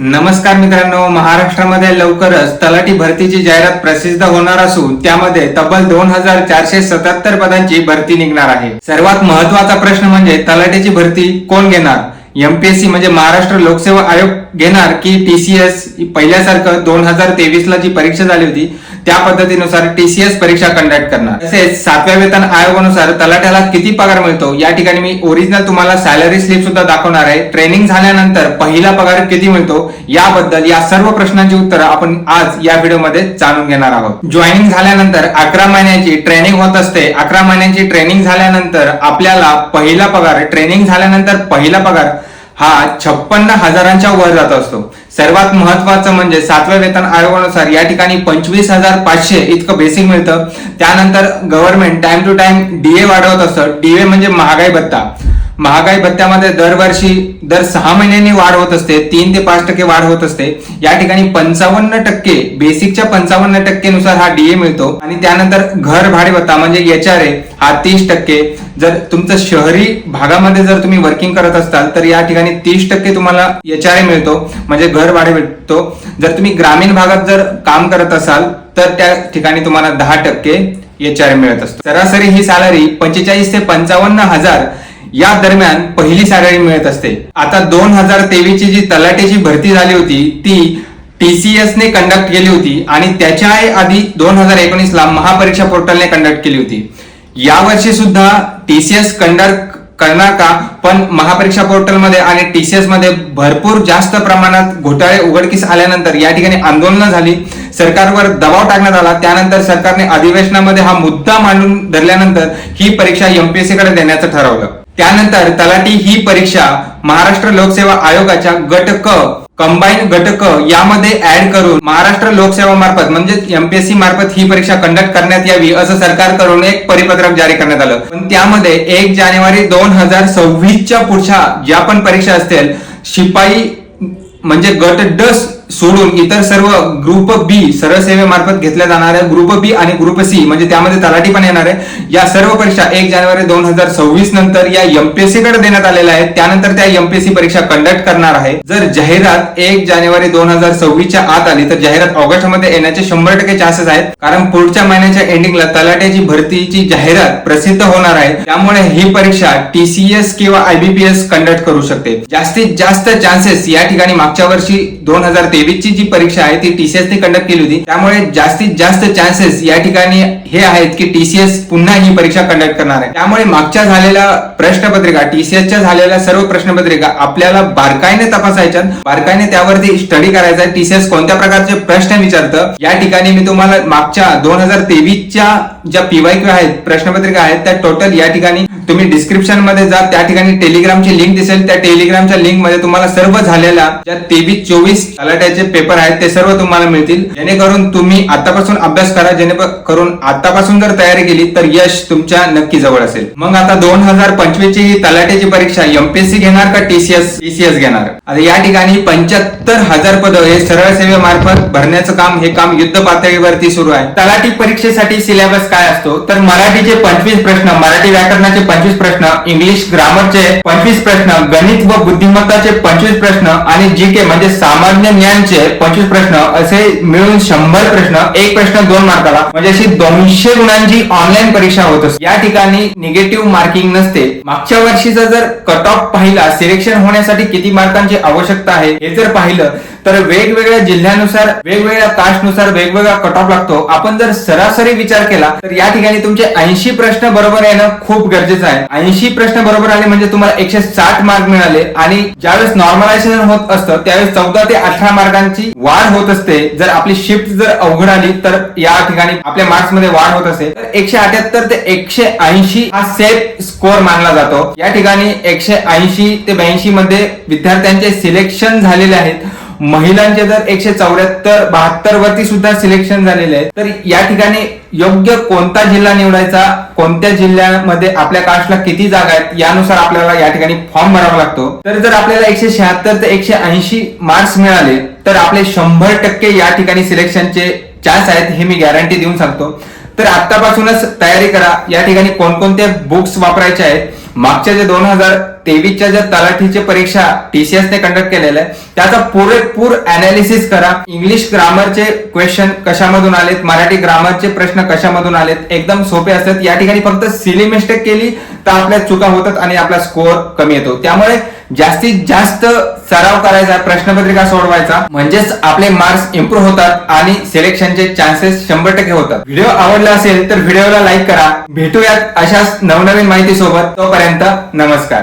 नमस्कार मित्रांनो महाराष्ट्रामध्ये लवकरच तलाठी भरतीची जाहिरात प्रसिद्ध होणार असून त्यामध्ये तब्बल दोन हजार चारशे सत्याहत्तर पदांची भरती निघणार आहे. सर्वात महत्त्वाचा प्रश्न म्हणजे तलाठीची भरती कोण घेणार? एमपीएससी म्हणजे महाराष्ट्र लोकसेवा आयोग घेणार की टीसीएस पहिल्यासारखं दोन हजार तेवीस ला जी परीक्षा झाली होती त्या पद्धतीनुसार टीसीएस परीक्षा कंडक्ट करणार. तसेच सातव्या वेतन आयोगानुसार तलाट्याला किती पगार मिळतो या ठिकाणी मी ओरिजिनल तुम्हाला सॅलरी स्लिप सुद्धा दाखवणार आहे. ट्रेनिंग झाल्यानंतर पहिला पगार किती मिळतो याबद्दल या सर्व प्रश्नांची उत्तरं आपण आज या व्हिडिओमध्ये जाणून घेणार आहोत. जॉईनिंग झाल्यानंतर अकरा महिन्यांची ट्रेनिंग होत असते. अकरा महिन्यांची ट्रेनिंग झाल्यानंतर आपल्याला पहिला पगार ट्रेनिंग झाल्यानंतर पहिला पगार हा छप्पन्न हजारांच्या वर जात असतो. सर्वात महत्वाचं म्हणजे सातव्या वेतन आयोगानुसार या ठिकाणी पंचवीस हजार पाचशे इतकं बेसिक मिळतं. त्यानंतर government time to time DA वाढवत असतं. डीए म्हणजे महागाई भत्ता. महागाई भत्त्यामध्ये दरवर्षी दर सहा महिन्यांनी वाढ होत असते तीन ते पाच टक्के वाढ होत असते. या ठिकाणी पंचावन्न टक्के बेसिकच्या पंचावन्न टक्केनुसार हा डीए मिळतो. आणि त्यानंतर घर भाडे भत्ता म्हणजे एच आर ए हा तीस टक्के. जर तुमचं शहरी भागामध्ये जर तुम्ही वर्किंग करत असाल तर या ठिकाणी तीस टक्के तुम्हाला एच आर ए मिळतो. म्हणजे घर भाडे भेटतो. जर तुम्ही ग्रामीण भागात जर काम करत असाल तर त्या ठिकाणी तुम्हाला दहा टक्के एच आर ए मिळत असतो. सरासरी ही सॅलरी पंचेचाळीस ते पंचावन्न हजार या दरम्यान पहिली सॅलरी मिळत असते. आता दोन हजार तेवीस ची जी तलाठीची भरती झाली होती ती टीसीएस ने कंडक्ट केली होती आणि त्याच्या आधी दोन हजार एकोणीस ला महापरीक्षा पोर्टलने कंडक्ट केली होती. यावर्षी सुद्धा टीसीएस कंडक्ट करणार का? पण महापरीक्षा पोर्टलमध्ये आणि टीसीएसमध्ये भरपूर जास्त प्रमाणात घोटाळे उघडकीस आल्यानंतर या ठिकाणी आंदोलनं झाली. सरकारवर दबाव टाकण्यात आला. त्यानंतर सरकारने अधिवेशनामध्ये हा मुद्दा मांडून धरल्यानंतर ही परीक्षा एमपीएससी कडे देण्याचं ठरवलं. त्यानंतर तलाठी ही परीक्षा महाराष्ट्र लोकसेवा आयोगाच्या गट क कंबाईन गट क यामध्ये ऍड करून महाराष्ट्र लोकसेवा मार्फत म्हणजे एमपीएससी मार्फत ही परीक्षा कंडक्ट करण्यात यावी असं सरकारकडून एक परिपत्रक जारी करण्यात आलं. पण त्यामध्ये एक जानेवारी दोन हजार सव्वीसच्या पुढच्या ज्या पण परीक्षा असतील शिपाई म्हणजे गट डस सोडून इतर सर्व ग्रुप बी सरळ सेवेमार्फत घेतल्या जाणाऱ्या ग्रुप बी आणि ग्रुप सी म्हणजे त्यामध्ये तलाठी पण येणार आहे. या सर्व परीक्षा एक जानेवारी दोन हजार सव्वीस नंतर या एमपीएससी कडे देण्यात आलेल्या आहेत. त्यानंतर त्या एमपीएससी परीक्षा कंडक्ट करणार आहे. जर जाहिरात एक जानेवारी दोन हजार सव्वीसच्या आत आली तर जाहिरात ऑगस्टमध्ये येण्याचे शंभर टक्के चान्सेस आहेत. कारण पुढच्या महिन्याच्या एंडिंगला तलाट्याची भरतीची जाहिरात प्रसिद्ध होणार आहे. त्यामुळे ही परीक्षा टीसीएस किंवा आयबीपीएस कंडक्ट करू शकते. जास्तीत जास्त चान्सेस या ठिकाणी मागच्या वर्षी दोन हजार तेवीस ची जी परीक्षा आहे ती टीसीएसने कंडक्ट केली होती. त्यामुळे जास्तीत जास्त चान्सेस या ठिकाणी हे आहेत की टीसीएस पुन्हा ही परीक्षा कंडक्ट करणार आहे. त्यामुळे मागच्या झालेल्या प्रश्नपत्रिका टीसीएसच्या झालेल्या सर्व प्रश्नपत्रिका आपल्याला बारकाईने तपासायच्या बारकाईने त्यावरती स्टडी करायचा टीसीएस कोणत्या प्रकारचे प्रश्न विचारतं या ठिकाणी मी तुम्हाला मागच्या दोन हजार तेवीसच्या ज्या पीवायक्यू आहेत प्रश्नपत्रिका आहेत त्या टोटल या ठिकाणी तुम्ही डिस्क्रिप्शनमध्ये जा त्या ठिकाणी टेलिग्रामची लिंक दिसेल. त्या टेलिग्रामच्या लिंकमध्ये तुम्हाला सर्व झालेल्या ज्या तेवीस चोवीस तलाट्याचे पेपर आहेत ते सर्व तुम्हाला मिळतील. जेणेकरून तुम्ही आतापासून अभ्यास करा जेणेकरून आतापासून जर तयारी केली तर यश तुमच्या नक्की जवळ असेल. मग आता दोन हजार पंचवीस ची ही तलाट्याची परीक्षा एमपीएससी घेणार का टीसीएस टीसीएस घेणार? आता या ठिकाणी पंच्याहत्तर हजार पद हे सरळ सेवेमार्फत भरण्याचं काम हे काम युद्ध पातळीवरती सुरू आहे. तलाठी परीक्षेसाठी सिलेबस काय असतो? तर मराठीचे पंचवीस प्रश्न मराठी व्याकरणाचे पंचवीस प्रश्न इंग्लिश ग्रामरचे पंचवीस प्रश्न गणित व बुद्धिमत्ताचे पंचवीस प्रश्न आणि जी के म्हणजे सामान्य ज्ञानचे पंचवीस प्रश्न असे मिळून शंभर प्रश्न एक प्रश्न दोन मार्काला. म्हणजे अशी दोनशे गुणांची ऑनलाईन परीक्षा होत असते. या ठिकाणी निगेटिव्ह मार्किंग नसते. मागच्या वर्षीचा जर कट ऑफ पाहिला सिलेक्शन होण्यासाठी किती मार्कांची आवश्यकता आहे हे जर पाहिलं तर वेगवेगळ्या जिल्ह्यानुसार वेगवेगळ्या कास्टनुसार वेगवेगळा कट ऑफ लागतो. आपण जर सरासरी विचार केला तर या ठिकाणी तुमचे ऐंशी प्रश्न बरोबर येणं खूप गरजेचं आहे. ऐंशी प्रश्न बरोबर आले म्हणजे तुम्हाला एकशे साठ मार्क मिळाले आणि ज्यावेळेस नॉर्मलायझेशन होत असतं त्यावेळेस चौदा ते अठरा मार्कांची वाढ होत असते. जर आपली शिफ्ट जर अवघड आली तर या ठिकाणी आपल्या मार्क्समध्ये वाढ होत असते. तर एकशे अठ्याहत्तर ते एकशे ऐंशी हा सेफ स्कोअर मानला जातो. या ठिकाणी एकशे ऐंशी ते ब्याऐंशी मध्ये विद्यार्थ्यांचे सिलेक्शन झालेले आहेत. महिलांचे जर एकशे चौऱ्याहत्तर बहात्तर वरती सुद्धा सिलेक्शन झालेले आहे तर या ठिकाणी योग्य कोणता जिल्हा निवडायचा कोणत्या जिल्ह्यामध्ये आपल्या कास्टला किती जागा आहेत यानुसार आपल्याला या ठिकाणी फॉर्म भरावा लागतो. तर जर आपल्याला एकशे शहात्तर ते एकशे ऐंशी मार्क्स मिळाले तर आपले शंभर टक्के या ठिकाणी सिलेक्शनचे चान्स आहेत हे मी गॅरंटी देऊन सांगतो. तर आतापासूनच तयारी करा या ठिकाणी कोणकोणते बुक्स वापरायचे आहेत मागच्या जे दोन हजार तेवीसच्या ज्या तलाठीची परीक्षा टीसीएस ने कंडक्ट केलेल्या आहे त्याचा पुरेपूर अनालिसिस करा. इंग्लिश ग्रामरचे क्वेश्चन कशामधून आलेत? मराठी ग्रामरचे प्रश्न कशामधून आलेत? एकदम सोपे असतात. या ठिकाणी फक्त सिली मिस्टेक केली तर आपल्या चुका होतात आणि आपला स्कोअर कमी येतो. त्यामुळे जास्तीत जास्त सराव करायचा प्रश्नपत्रिका सोडवायचा. म्हणजेच आपले मार्क्स इम्प्रूव्ह होतात आणि सिलेक्शनचे चान्सेस शंभर टक्के होतात. व्हिडिओ आवडला असेल तर व्हिडिओला लाईक करा. भेटूयात अशाच नवनवीन माहिती सोबत तोपर्यंत नमस्कार.